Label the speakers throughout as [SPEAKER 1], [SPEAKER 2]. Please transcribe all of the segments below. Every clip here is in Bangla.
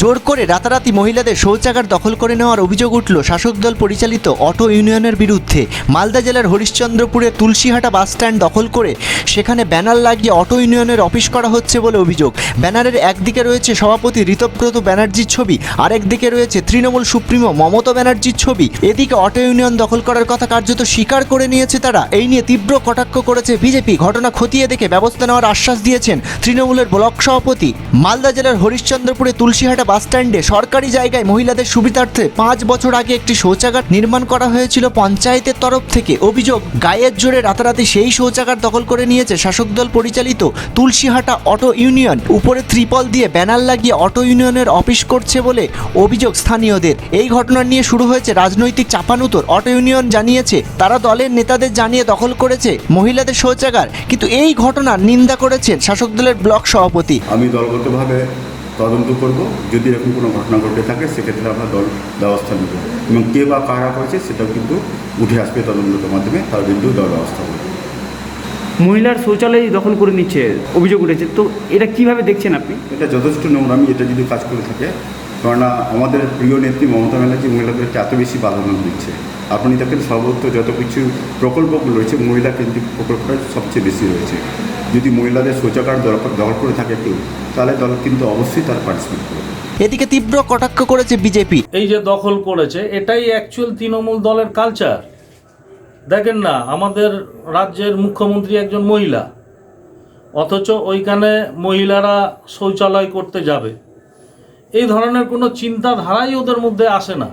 [SPEAKER 1] জোর করে রাতারাতি মহিলাদের শৌচাগার দখল করে নেওয়ার অভিযোগ উঠল শাসক দল পরিচালিত অটো ইউনিয়নের বিরুদ্ধে। মালদা জেলার হরিশ্চন্দ্রপুরে তুলসীহাটা বাস স্ট্যান্ড দখল করে সেখানে ব্যানার লাগিয়ে অটো ইউনিয়নের অফিস করা হচ্ছে বলে অভিযোগ। ব্যানারের একদিকে রয়েছে সভাপতি ঋতব্রত ব্যানার্জির ছবি, আরেক দিকে রয়েছে তৃণমূল সুপ্রিমো মমতা ব্যানার্জির ছবি। এদিকে অটো ইউনিয়ন দখল করার কথা কার্যত স্বীকার করে নিয়েছে তারা। এই নিয়ে তীব্র কটাক্ষ করেছে বিজেপি। ঘটনা খতিয়ে দেখে ব্যবস্থা নেওয়ার আশ্বাস দিয়েছেন তৃণমূলের ব্লক সভাপতি। মালদা জেলার হরিশ্চন্দ্রপুরে তুলসীহাটা বাস স্ট্যান্ডে সরকারি জায়গায় মহিলাদের সুবিধার্থে পাঁচ বছর আগে একটি শৌচাগার নির্মাণ করা হয়েছিল পঞ্চায়েতের তরফ থেকে। অভিযোগ, গায়ের জোরে রাতারাতি সেই শৌচাগার দখল করে নিয়েছে শাসক দল পরিচালিত তুলসীহাটা অটো ইউনিয়ন। উপরে ত্রিপল দিয়ে ব্যানার লাগিয়ে অটো ইউনিয়নের অফিস করছে বলে অভিযোগ স্থানীয়দের। এই ঘটনা নিয়ে শুরু হয়েছে রাজনৈতিক চাপানুতর। অটো ইউনিয়ন জানিয়েছে, তারা দলের নেতাদের জানিয়ে দখল করেছে মহিলাদের শৌচাগার, কিন্তু এই ঘটনার নিন্দা করেছেন শাসক দলের ব্লক সভাপতি।
[SPEAKER 2] আমি দলগতভাবে তদন্ত করব। যদি এরকম কোনো ঘটনা ঘটে থাকে সেক্ষেত্রে আমরা দল ব্যবস্থা নেব। এবং কে বা কারা করেছে সেটাও কিন্তু উঠে আসবে তদন্তের মাধ্যমে। তার কিন্তু দল ব্যবস্থা করবে
[SPEAKER 3] মহিলার শৌচালয় দখল করে নিচ্ছে অভিযোগ উঠেছে। তো এটা কীভাবে দেখছেন আপনি?
[SPEAKER 2] এটা যথেষ্ট নোংরামি এটা যদি কাজ করে থাকে কেননা আমাদের প্রিয় নেত্রী মমতা ব্যানার্জি মহিলাদেরকে এত বেশি প্রাধান্য দিচ্ছে। আপনি দেখেন সর্বত্র যত কিছু প্রকল্পগুলো রয়েছে মহিলা কেন্দ্রিক প্রকল্পটা সবচেয়ে বেশি রয়েছে। যদি মহিলাদের শৌচাগার দরকার দখল করে থাকে কেউ তাহলে দল কিন্তু অবশ্যই তার পার্টিসিপেট করবে।
[SPEAKER 1] এদিকে তীব্র কটাক্ষ করেছে বিজেপি।
[SPEAKER 4] এই যে দখল করেছে এটাই অ্যাকচুয়াল তৃণমূল দলের কালচার দেখেন না আমাদের রাজ্যের মুখ্যমন্ত্রী একজন মহিলা অথচ ওইখানে মহিলারা শৌচালয় করতে যাবে। এই ধরনের কোনো চিন্তাধারাই ওদের মধ্যে আসে না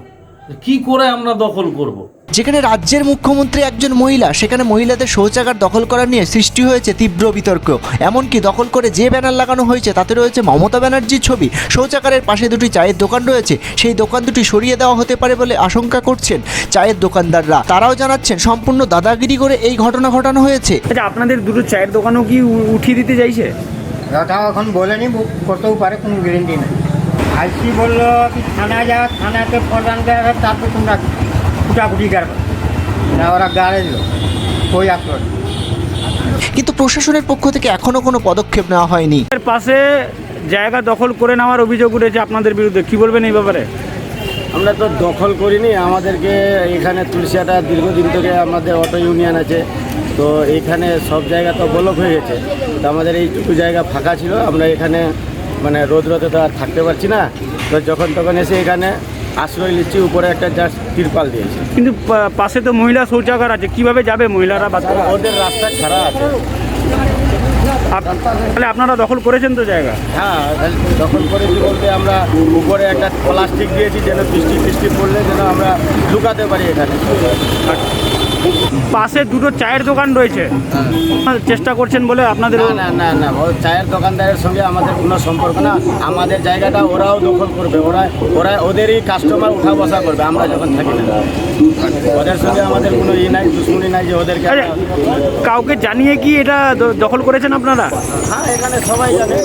[SPEAKER 4] কি করে আমরা দখল করব।
[SPEAKER 1] যেখানে রাজ্যের মুখ্যমন্ত্রী একজন মহিলা সেখানে মহিলাদের শৌচাগার দখল করা নিয়ে সৃষ্টি হয়েছে তীব্র বিতর্ক। এমনকি দখল করে যে ব্যানার লাগানো হয়েছে তাতে রয়েছে মমতা ব্যানার্জির ছবি। শৌচাগারের পাশে দুটি চায়ের দোকান রয়েছে সেই দোকান দুটি সরিয়ে দেওয়া হতে পারে বলে আশঙ্কা করছেন চায়ের দোকানদাররা। তারাও জানাচ্ছেন সম্পূর্ণ দাদাগিরি করে এই ঘটনা ঘটানো হয়েছে।
[SPEAKER 3] আচ্ছা আপনাদের দুটো চায়ের দোকানও কি উঠিয়ে দিতে চাইছে?
[SPEAKER 5] এখন বলেনি করতেও পারে কোনো গ্যারেন্টি নেই। আইসি বলল থানা যাও থানাতে প্রধান দেওয়া তারপর তোমরা ফুটাফুটি গাড়বে না ওরা গাড়ে দিল কই আসলো?
[SPEAKER 1] কিন্তু প্রশাসনের পক্ষ থেকে এখনও কোনো পদক্ষেপ নেওয়া হয়নি।
[SPEAKER 3] এর পাশে জায়গা দখল করে নেওয়ার অভিযোগ উঠেছে আপনাদের বিরুদ্ধে। কি বলবেন এই ব্যাপারে?
[SPEAKER 6] আমরা তো দখল করিনি আমাদেরকে এখানে তুলসিয়াটা দীর্ঘদিন থেকে আমাদের অটো ইউনিয়ন আছে তো এইখানে সব জায়গা তো ব্লক হয়ে গেছে। তো আমাদের এইটুকু জায়গা ফাঁকা ছিল আমরা এখানে মানে রোদ রোদে তো আর থাকতে পারছি না। তো যখন তখন এসে এখানে আশ্রয় নিচ্ছি উপরে একটা জাস্ট তিরপাল দিয়েছি।
[SPEAKER 3] কিন্তু পাশে তো মহিলা শৌচাগার আছে কীভাবে যাবে মহিলারা বাচ্চারা
[SPEAKER 6] ওদের রাস্তা খারাপ আছে।
[SPEAKER 3] তাহলে আপনারা দখল করেছেন তো জায়গা?
[SPEAKER 6] হ্যাঁ দখল করেছি বলতে আমরা উপরে একটা প্লাস্টিক দিয়েছি যেন বৃষ্টি বৃষ্টি পড়লে যেন আমরা লুকাতে পারি এখানে।
[SPEAKER 3] পাশে দুটো চায়ের দোকান রয়েছে। চেষ্টা করছেন বলে আপনাদের
[SPEAKER 6] না না না না ও চায়ের দোকানদারের সঙ্গে আমাদের কোনো সম্পর্ক না। আমাদের জায়গাটা ওরাও দখল করবে। ওরা ওরা ওদেরই কাস্টমার উঠা বসা করবে। আমরা যখন থাকি না। ওদের সঙ্গে আমাদের কোনো ই নাই দুশ্মনী নাই যে ওদেরকে
[SPEAKER 3] আরে, কাউকে জানিয়ে কি এটা দখল করেছেন আপনারা?
[SPEAKER 6] হ্যাঁ এখানে সবাই জানে।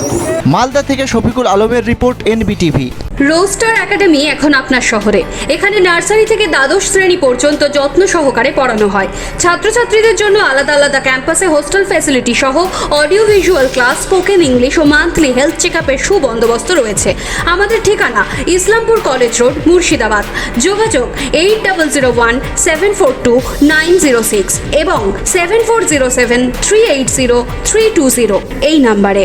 [SPEAKER 1] মালদা থেকে শফিকুল আলমের রিপোর্ট এনবিটিভি।
[SPEAKER 7] রোস্টার একাডেমি এখন আপনার শহরে। এখানে নার্সারি থেকে দ্বাদশ শ্রেণি পর্যন্ত যত্ন সহকারে পড়ানো হয়। ছাত্রছাত্রীদের জন্য আলাদা আলাদা ক্যাম্পাসে হোস্টেল ফ্যাসিলিটি সহ audio visual class spoken English ও মান্থলি হেলথ চেক আপের সুবন্দোবস্ত রয়েছে। আমাদের ঠিকানা ইসলামপুর কলেজ রোড, মুর্শিদাবাদ। যোগাযোগ eight double zero one seven four two nine zero six এবং seven four zero seven three eight zero three two zero এই নাম্বারে।